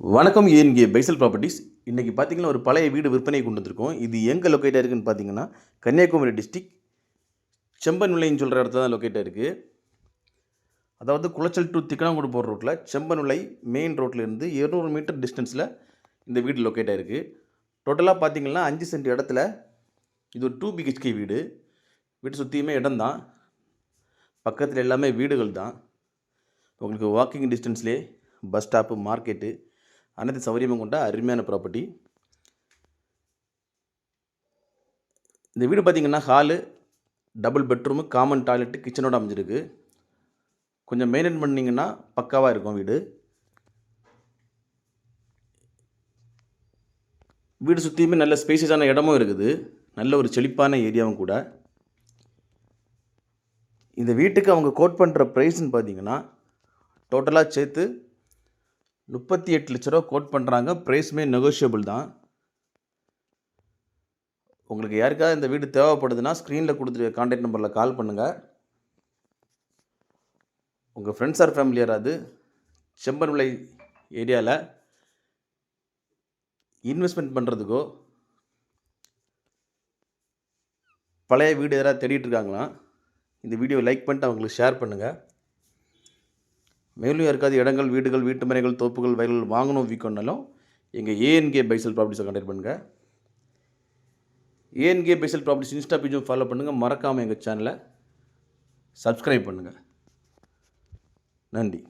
வணக்கம் ஏன்கே பைசல் ப்ராப்பர்ட்டிஸ் இன்றைக்கி பார்த்தீங்கன்னா ஒரு பழைய வீடு விற்பனை கொண்டு வந்திருக்கோம். இது எங்கே லொக்கேட்டாக இருக்குன்னு பார்த்தீங்கன்னா கன்னியாகுமரி டிஸ்ட்ரிக் செம்பன்விளைன்னு சொல்கிற இடத்துல தான் லொக்கேட்டாக இருக்குது அதாவது குளச்சல் டு திக்கணாங்குடி போகிற ரோட்டில் செம்பன்விளை மெயின் ரோட்லேருந்து இருநூறு மீட்டர் டிஸ்டன்ஸில் இந்த வீடு லொக்கேட்டாக இருக்குது டோட்டலாக பார்த்தீங்கன்னா அஞ்சு சென்ட் இடத்துல இது ஒரு டூ பிஹெச்கே வீடு. வீடு சுற்றியுமே இடம் தான். பக்கத்தில் எல்லாமே வீடுகள் தான். உங்களுக்கு வாக்கிங் டிஸ்டன்ஸ்லேயே பஸ் ஸ்டாப்பு மார்க்கெட்டு அனைத்து சௌகரியமும் கொண்ட அருமையான ப்ராப்பர்ட்டி இந்த வீடு பார்த்தீங்கன்னா hall double bedroom common toilet கிச்சனோட அமைஞ்சிருக்கு. கொஞ்சம் மெயின்டைன் பண்ணிங்கன்னா பக்காவாக இருக்கும் வீடு. வீடு சுற்றியுமே நல்ல ஸ்பேசியஸான இடமும் இருக்குது. நல்ல ஒரு செழிப்பான ஏரியாவும் கூட. இந்த வீட்டுக்கு அவங்க கோட் பண்ணுற ப்ரைஸ்ன்னு பார்த்தீங்கன்னா டோட்டலாக சேர்த்து முப்பத்தி எட்டு லட்ச ரூபா கோட் பண்ணுறாங்க ப்ரைஸுமே நெகோஷியபிள் தான். உங்களுக்கு யாருக்காவது இந்த வீடு தேவைப்படுதுன்னா ஸ்க்ரீனில் கொடுத்துருக்க கான்டாக்ட் நம்பரில் கால் பண்ணுங்கள் உங்கள் ஃப்ரெண்ட்ஸ் ஆர் ஃபேமிலி யாராவது செம்பன்விளை ஏரியாவில் இன்வெஸ்ட்மெண்ட் பண்ணுறதுக்கோ பழைய வீடு யாராவது தேடிட்டு இருக்காங்களா? இந்த வீடியோ லைக் பண்ணிட்டு அவங்களுக்கு ஷேர் பண்ணுங்கள் மேலும் யாருக்காவது இடங்கள் வீடுகள் வீட்டு மனைகள் தோப்புகள் வயல்கள் வாங்கணும் விற்கணும்னாலும் எங்கள் ஏஎன்கே பைசல் ப்ராப்பர்ட்டிஸை கண்டெக்ட் பண்ணுங்கள் ஏஎன்கே பைசல் ப்ராப்பர்ட்டிஸ் இன்ஸ்டா பேஜும் ஃபாலோ பண்ணுங்கள் மறக்காமல் எங்கள் சேனலை சப்ஸ்கிரைப் பண்ணுங்கள் நன்றி.